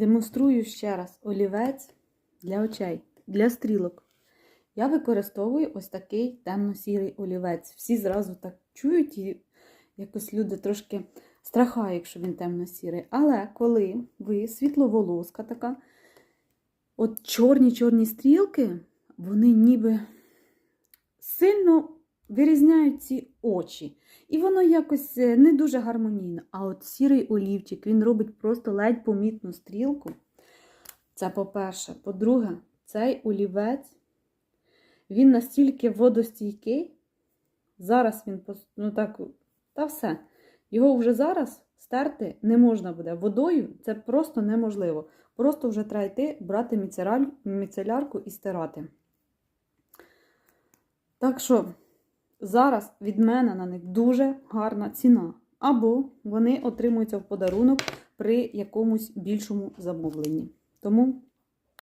Демонструю ще раз олівець для очей, для стрілок. Я використовую ось такий темно-сірий олівець. Всі зразу так чують і якось люди трошки страхають, якщо він темно-сірий. Але коли ви світловолоска така, от чорні-чорні стрілки, вони ніби сильно вирізняють ці очі. І воно якось е, не дуже гармонійно. А от сірий олівчик, він робить просто ледь помітну стрілку. Це по-перше. По-друге, цей олівець, він настільки водостійкий. Зараз він ну так, та все. Його вже зараз стерти не можна буде. Водою це просто неможливо. Просто вже треба йти, брати міцелярку і стирати. Так що зараз від мене на них дуже гарна ціна. Або вони отримуються в подарунок при якомусь більшому замовленні. Тому